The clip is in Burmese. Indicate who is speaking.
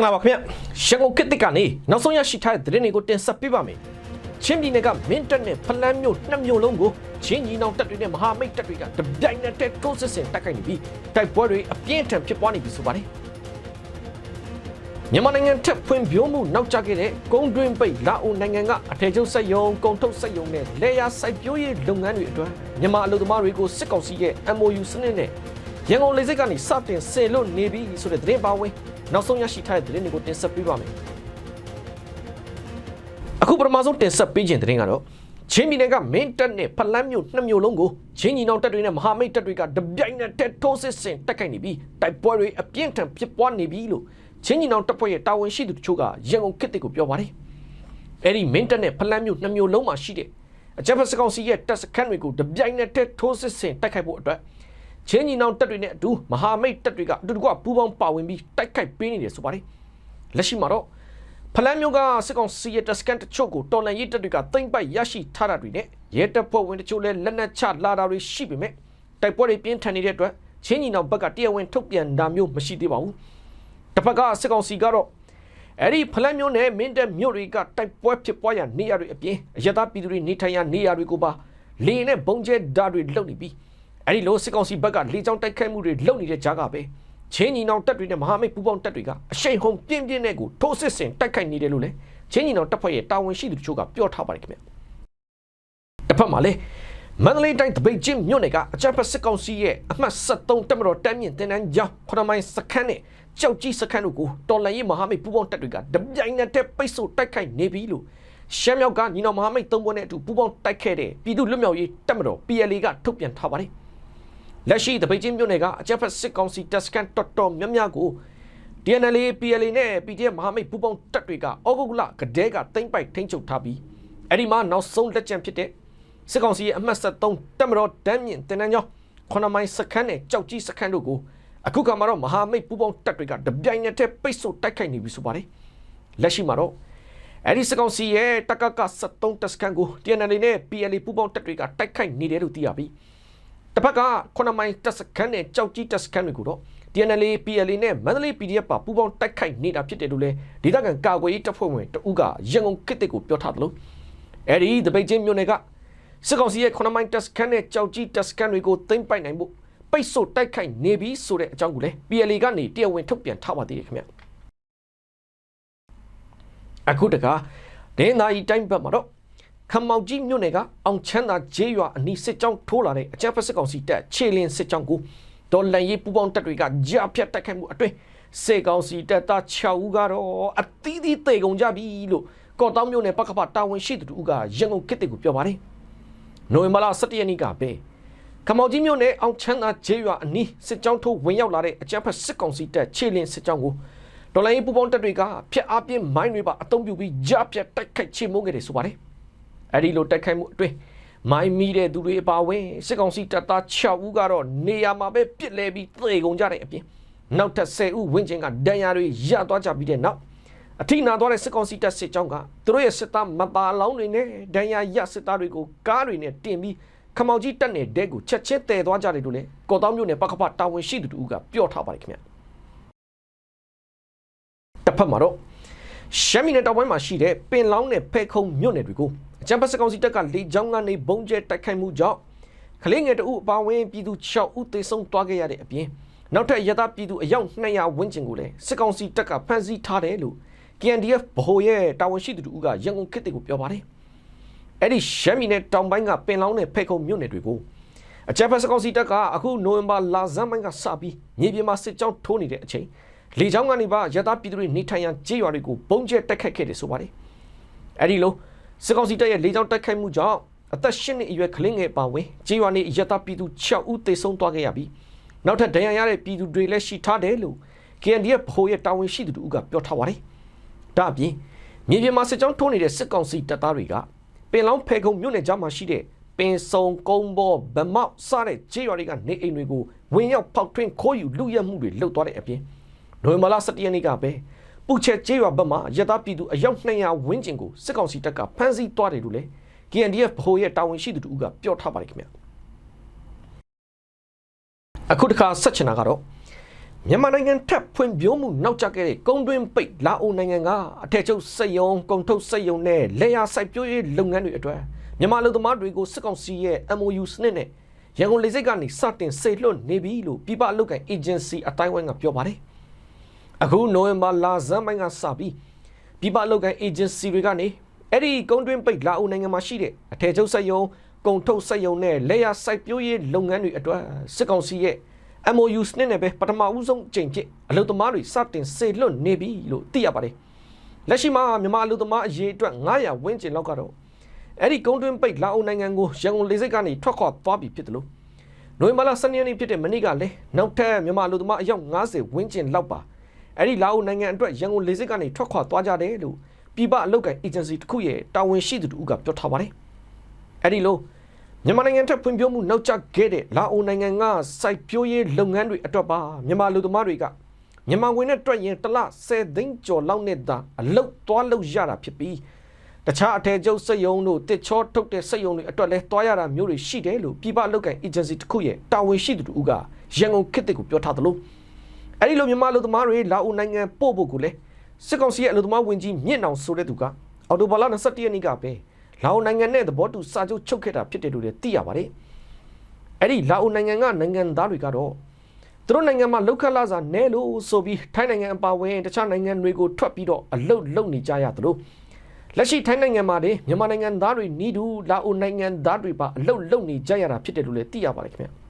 Speaker 1: င်္ဂလာပါခင်ဗျရန်ကုန်ခေတ်သစ်ကနေနောက်ဆုံးရရှိထားတဲ့သတင်းတွေကိုတင်ဆက်ပေးပါမယ်ချင်းပြည်နယ်ကမင်းတပ်နဲ့ဖလန်းမြို့နှစ်မြို့လုံးကိုချင်းကြီးနောင်တပ်တွေနဲ့မဟာမိတ်တပ်တွေကတပြိုင်နက်တည်းထိုးစစ်ဆင်တိုက်ခိုက်နေပြီးတိုက်ပွဲတွေအပြင်းအထန်ဖြစ်ပွားနေပြီဆိုပါတယ်မြန်မာနိုင်ငံထက်ဖွံ့ဖြိုးမှုနောက်ကျခဲ့တဲ့ကုန်းတွင်းပိတ်လာအိုနိုင်ငံကအထည်ချုပ်စက်ရုံကုန်ထုတ်စက်ရုံနဲ့လေယာစိုက်ပျိုးရေးလုပ်ငန်းတွေအတွက်မြန်မာအလုပ်သမားတွေကိုစစ်ကောင်စီရဲ့ MOU စနစ်နဲ့ရန်ကုန်လေဆိပ်ကနေစတင်ဆင်လွတ်နေပြီဆိုတဲ့သတင်းပါဝင် နောက်ဆုံးရရှိထားတဲ့သတင်းတွေကိုတင်ဆက်ပေးပါမယ်အခုပထမဆုံးတင်ဆက်ပေးခြင်းသတင်းကတော့ချင်းပြည်နယ်ကမင်းတပ်နဲ့ဖလန်းမြို့နှစ်မြို့လုံးကိုချင်းညီနောင်တပ်တွေနဲ့မဟာမိတ်တပ်တွေကတပြိုင်နက်တည်းထိုးစစ်ဆင်တိုက်ခိုက်နေပြီးတိုက်ပွဲတွေအပြင်းထန်ဖြစ်ပွားနေပြီလို့ချင်းညီနောင်တပ်ဖွဲ့ရဲ့တာဝန်ရှိသူတို့ချို့ကရန်ကုန်ခေတ်တစ်ကိုပြောပါတယ်။အဲဒီမင်းတပ်နဲ့ဖလန်းမြို့နှစ်မြို့လုံးမှာရှိတဲ့အကြမ်းဖက်စကောင်စီရဲ့တပ်စခန်းတွေကိုတပြိုင်နက်တည်းထိုးစစ်ဆင်တိုက်ခိုက်ဖို့အတွက် ချင်းညီနောင်တပ်တွေနဲ့အတူမဟာမိတ်တပ်တွေကအတူတကွပူးပေါင်းပါဝင်ပြီးတိုက်ခိုက်ပေးနေတယ်ဆိုပါတယ်။လက်ရှိမှာတော့ဖလန်းမျိုးကစစ်ကောင်စီရဲ့တပ်စကန်တချို့ကိုတော်လန်ရေးတပ်တွေကတိမ့်ပိုက်ရရှိထားတာတွေနဲ့ရဲတပ်ဖွဲ့ဝင်တချို့လည်းလက်နက်ချလာတာတွေရှိပေမဲ့တိုက်ပွဲတွေပြင်းထန်နေတဲ့အတွက်ချင်းညီနောင်ဘက်ကတရားဝင်ထုတ်ပြန်တာမျိုးမရှိသေးပါဘူး။တစ်ဖက်ကစစ်ကောင်စီကတော့အဲ့ဒီဖလန်းမျိုးနဲ့မင်းတပ်မြို့တွေကတိုက်ပွဲဖြစ်ပွားရနေရတွေအပြင်အရသာပြည်သူတွေနေထိုင်ရနေရတွေကိုပါလေနဲ့ဘုံကျဲဓာတ်တွေလုံနေပြီး အဲ့ဒီလိုစစ်ကောင်စီဘက်ကလေကြောင်းတိုက်ခိုက်မှုတွေလုပ်နေတဲ့ကြားကပဲချင်းညီနောင်တပ်တွေနဲ့မဟာမိတ်ပူးပေါင်းတပ်တွေကအရှိန်ဟုန်ပြင်းပြင်းနဲ့ကိုထိုးစစ်ဆင်တိုက်ခိုက်နေတယ်လို့လည်းချင်းညီနောင်တပ်ဖွဲ့ရဲ့တာဝန်ရှိသူတို့ကပြောထားပါတယ်ခင်ဗျတစ်ဖက်မှာလည်းမန္တလေးတိုင်းတပိတ်ချင်းမြို့နယ်ကအကြမ်းဖက်စစ်ကောင်စီရဲ့အမှတ်73တပ်မတော်တမ်းမြင့်တင်နန်းကျောင်းခရမိုင်းစခန်းနဲ့ကြောက်ကြီးစခန်းတို့ကိုတော်လန်ရေးမဟာမိတ်ပူးပေါင်းတပ်တွေကတပြိုင်နက်တည်းပိတ်ဆို့တိုက်ခိုက်နေပြီလို့ရှမ်းမြောက်ကညီနောင်မဟာမိတ်သုံးဖွဲ့နဲ့အတူပူးပေါင်းတိုက်ခဲ့တဲ့ပြည်သူ့လွတ်မြောက်ရေးတပ်မတော် PLA ကထုတ်ပြန်ထားပါတယ် လက်ရှိတပိတ်ချင်းမြို့နယ်ကအကြမ်းဖက်စစ်ကောင်စီတပ်စခန်းတော်တော်များများကို DNL PLA နဲ့ PDF မဟာမိတ်ပူးပေါင်းတပ်တွေကဩဂုတ်လကတည်းကတိမ့်ပိုက်ထိန်းချုပ်ထားပြီးအဲ့ဒီမှာနောက်ဆုံးလက်ကျန်ဖြစ်တဲ့စစ်ကောင်စီရဲ့အမှတ်73တပ်မတော်တမ်းမြင့်တင်နန်းကျောင်းခဏမိုင်းစခန်းနဲ့ကြောက်ကြီးစခန်းတို့ကိုအခုကမှတော့မဟာမိတ်ပူးပေါင်းတပ်တွေကတပြိုင်နက်တည်းပိတ်ဆို့တိုက်ခိုက်နေပြီဆိုပါတယ်လက်ရှိမှာတော့အဲ့ဒီစကောင်စီရဲ့တကက73တပ်စခန်းကို DNL နဲ့ PLA ပူးပေါင်းတပ်တွေကတိုက်ခိုက်နေတယ်လို့သိရပြီး တစ်ဖက်ကခုနမိုင်းတပ်စခန်းနဲ့ကြောက်ကြီးတပ်စခန်းတွေကိုတော့ DNL PLA နဲ့မန္တလေး PDF ပါပူးပေါင်းတိုက်ခိုက်နေတာဖြစ်တယ်လို့လည်းဒေသခံကာကွယ်ရေးတပ်ဖွဲ့ဝင်တဦးကရန်ကုန်ကစ်တစ်ကိုပြောထားတယ်လို့အဲ့ဒီတပိတ်ချင်းမြို့နယ်ကစစ်ကောင်စီရဲ့ခုနမိုင်းတပ်စခန်းနဲ့ကြောက်ကြီးတပ်စခန်းတွေကိုသိမ်းပိုက်နိုင်ဖို့ပိတ်ဆို့တိုက်ခိုက်နေပြီဆိုတဲ့အကြောင်းကိုလည်း PLA ကနေတရားဝင်ထုတ်ပြန်ထားပါသေးတယ်ခင်ဗျအခုတကဒင်းသာဤတိုင်းဘက်မှာတော့ ခမောက်ကြီးမြို့နယ်ကအောင်ချမ်းသာဂျေးရွာအနီးစစ်ကြောင်းထိုးလာတဲ့အကြမ်းဖက်စစ်ကောင်စီတပ်ခြေလင်းစစ်ကြောင်းကိုဒေါ်လန်ရေးပူပေါင်းတပ်တွေကကြာဖြတ်တိုက်ခိုက်မှုအတွင်းစေကောင်စီတပ်သား6ဦးကတော့အသီးသီးတေကုန်ကြပြီလို့ကော့တောင်းမြို့နယ်ပကပတာဝန်ရှိသူတို့ကရန်ကုန်ကစ်တစ်ကိုပြောပါတယ်နိုဝင်ဘာလ17ရက်နေ့ကပဲခမောက်ကြီးမြို့နယ်အောင်ချမ်းသာဂျေးရွာအနီးစစ်ကြောင်းထိုးဝင်ရောက်လာတဲ့အကြမ်းဖက်စစ်ကောင်စီတပ်ခြေလင်းစစ်ကြောင်းကိုဒေါ်လာရေးပူပေါင်းတပ်တွေကဖျက်အားပြင်းမိုင်းတွေပါအုံပြုပြီးကြားပြတ်တိုက်ခိုက်ချေမှုန်းခဲ့တယ်ဆိုပါတယ်။ အဲဒီလိုတိုက်ခိုက်မှုအတွင်းမိုင်းမီတဲ့သူတွေအပါအဝင်စစ်ကောင်စီတပ်သား6ဦးကတော့နေရာမှာပဲပြစ်လဲပြီးသေကုန်ကြတဲ့အပြင်နောက်ထပ်10ဦးဝင်းချင်းကဒဏ်ရာတွေရသွားကြပြီးတဲ့နောက်အထိနာသွားတဲ့စစ်ကောင်စီတပ်စစ်ကြောင်းကသူတို့ရဲ့စစ်သားမပါလောင်းတွေနဲ့ဒဏ်ရာရစစ်သားတွေကိုကားတွေနဲ့တင်ပြီးခမောင်ကြီးတက်နေတဲ့ကိုချက်ချင်းတည်သွားကြတယ်လို့လေကော်တောင်းမြို့နယ်ပကဖတာဝန်ရှိသူတို့ကပြောထားပါတယ်ခင်ဗျာတစ်ဖက်မှာတော့ရှမ်းပြည်နယ်တောင်ပိုင်းမှာရှိတဲ့ပင်လောင်းနဲ့ဖဲခုံမြို့နယ်တွေကို အကြံဖက်စကောင်စီတပ်ကလေကြောင်းကနေဘုံကျဲတိုက်ခိုက်မှုကြောင့်ကလေးငယ်တအုပ်အပါဝင်ပြည်သူ6ဦးသေဆုံးသွားခဲ့ရတဲ့အပြင်နောက်ထပ်ရသပြည်သူအယောက်200ဝန်းကျင်ကိုလည်းစစ်ကောင်စီတပ်ကဖမ်းဆီးထားတယ်လို့ KNDF ဗဟိုရဲ့တာဝန်ရှိသူတို့ကရန်ကုန်ခေတ်တွေကိုပြောပါတယ်အဲ့ဒီရှမ်းပြည်နယ်တောင်ပိုင်းကပင်လောင်းနဲ့ဖဲခုံမြို့နယ်တွေကိုအကြံဖက်စကောင်စီတပ်ကအခုနိုဝင်ဘာလဆန်းပိုင်းကစပြီးမြေပြင်မှာစစ်ကြောင်းထိုးနေတဲ့အချိန်လေကြောင်းကနေပါရတာပြည်သူတွေနေထိုင်ရန်ကြေးရွာတွေကိုပုံကျဲတိုက်ခတ်ခဲ့တယ်ဆိုပါတယ်။အဲဒီလို စစ်ကောင်စီတပ်ရဲ့လေကြောင်းတိုက်ခိုက်မှုကြောင့်အသက်၈နှစ်အရွယ်ကလေးငယ်ပါဝင်ကြေးရွာနေရတာပြည်သူ6ဦးသေဆုံးသွားခဲ့ရပြီးနောက်ထပ်ဒဏ်ရာရတဲ့ပြည်သူတွေလည်းရှိထားတယ်လို့ KNDF ဗဟိုရဲ့တာဝန်ရှိသူတို့ကပြောထားပါတယ်။ဒါအပြင်မြေပြင်မှာစစ်ကြောင်းထိုးနေတဲ့စစ်ကောင်စီတပ်သားတွေကပင်လောင်းဖဲခုံမြို့နယ်ကြားမှာရှိတဲ့ပင်စုံကုန်းဘောဗမောက်စတဲ့ကြေးရွာတွေကနေအိမ်တွေကိုဝင်ရောက်ဖောက်ထွင်းခိုးယူလူရက်မှုတွေလုပ်သွားတဲ့အပြင်နိုဝင်ဘာလ17ရက်နေ့ကပဲ ပူချက်ကျေးရွာဘက်မှာရတာပြည်သူအယောက်200ဝန်းကျင်ကိုစစ်ကောင်စီတပ်ကဖမ်းဆီးသွားတယ်လို့လည်း KNDF ဗဟိုရဲ့တာဝန်ရှိသူတို့ကပြောထားပါတယ်ခင်ဗျအခုတစ်ခါဆက်ချင်တာကတော့မြန်မာနိုင်ငံထပ်ဖွံ့ဖြိုးမှုနောက်ကျခဲ့တဲ့ကုန်းတွင်းပိတ်လာအိုနိုင်ငံကအထက်ချုပ်စက်ယုံကုန်ထုတ်စက်ယုံနဲ့လေယာစိုက်ပျိုးရေးလုပ်ငန်းတွေအတွက်မြန်မာလူသမားတွေကိုစစ်ကောင်စီရဲ့ MOU စနစ်နဲ့ရန်ကုန်လေဆိပ်ကနေစတင်စေလွှတ်နေပြီလို့ပြည်ပအလုပ်ကိုင် agency အတိုင်းဝိုင်းကပြောပါတယ် အခုနိုဝင်ဘာလဇန်ပိုင်းကစပြီးပြည်ပအလုပ်ကိုင် agency တွေကနေအဲ့ဒီကုန်းတွင်းပိတ်လာအိုနိုင်ငံမှာရှိတဲ့အထက်ချုပ်စက်ယုံကုန်ထုတ်စက်ယုံနဲ့လေယာစိုက်ပျိုးရေးလုပ်ငန်းတွေအတွက်စစ်ကောင်စီရဲ့ MOU စနစ်နဲ့ပဲပထမဦးဆုံးအကြိမ်ဖြစ်အလုပ်သမားတွေစတင်စေလွတ်နေပြီလို့သိရပါတယ်။လက်ရှိမှာမြန်မာအလုပ်သမားအရေးအတွက်900ဝန်းကျင်လောက်ကတော့အဲ့ဒီကုန်းတွင်းပိတ်လာအိုနိုင်ငံကိုရန်ကုန်လေဆိပ်ကနေထွက်ခွာသွားပြီဖြစ်တယ်လို့နိုဝင်ဘာလ12ရက်နေ့ဖြစ်တဲ့မနေ့ကလည်းနောက်ထပ်မြန်မာအလုပ်သမားအယောက်90ဝန်းကျင်လောက်ပါ အဲ့ဒီလာအိုနိုင်ငံအတွက်ရန်ကုန်လေဆိပ်ကနေထွက်ခွာသွားကြတယ်လို့ပြည်ပအလုပ်ကိုင် agency တစ်ခုရဲ့တာဝန်ရှိသူတို့ကပြောထားပါတယ်။အဲ့ဒီလိုမြန်မာနိုင်ငံထက်ဖွံ့ဖြိုးမှုနောက်ကျခဲ့တဲ့လာအိုနိုင်ငံကစိုက်ပျိုးရေးလုပ်ငန်းတွေအတွက်ပါမြန်မာလူသမားတွေကမြန်မာဝင်နဲ့တွက်ရင်တစ်လ10သိန်းကျော်လောက်နဲ့သာအလုတ်သွားလုပ်ရတာဖြစ်ပြီးတခြားအထည်ချုပ်စက်ရုံတို့တစ်ချောထုတ်တဲ့စက်ရုံတွေအတွက်လည်းသွားရတာမျိုးတွေရှိတယ်လို့ပြည်ပအလုပ်ကိုင် agency တစ်ခုရဲ့တာဝန်ရှိသူတို့ကရန်ကုန်ခေတ်တစ်ကိုပြောထားသလို အဲ့ဒီလိုမြန်မာလူသမားတွေလာအိုနိုင်ငံပို့ဖို့ကိုလည်းစစ်ကောင်စီရဲ့အလုပ်သမားဝင်ကြီးမြင့်အောင်ဆိုတဲ့သူကအော်တိုဘာလ21ရက်နေ့ကပဲလာအိုနိုင်ငံနဲ့သဘောတူစာချုပ်ချုပ်ခဲ့တာဖြစ်တယ်လို့လည်းသိရပါတယ်။အဲ့ဒီလာအိုနိုင်ငံကနိုင်ငံသားတွေကတော့သူတို့နိုင်ငံမှာလောက်ခတ်လာစာနဲလို့ဆိုပြီးထိုင်းနိုင်ငံအပါအဝင်တခြားနိုင်ငံတွေကိုထွက်ပြီးတော့အလုတ်လုံနေကြရသလိုလက်ရှိထိုင်းနိုင်ငံမှာနေမြန်မာနိုင်ငံသားတွေနီးတူလာအိုနိုင်ငံသားတွေပါအလုတ်လုံနေကြရတာဖြစ်တယ်လို့လည်းသိရပါတယ်ခင်ဗျ။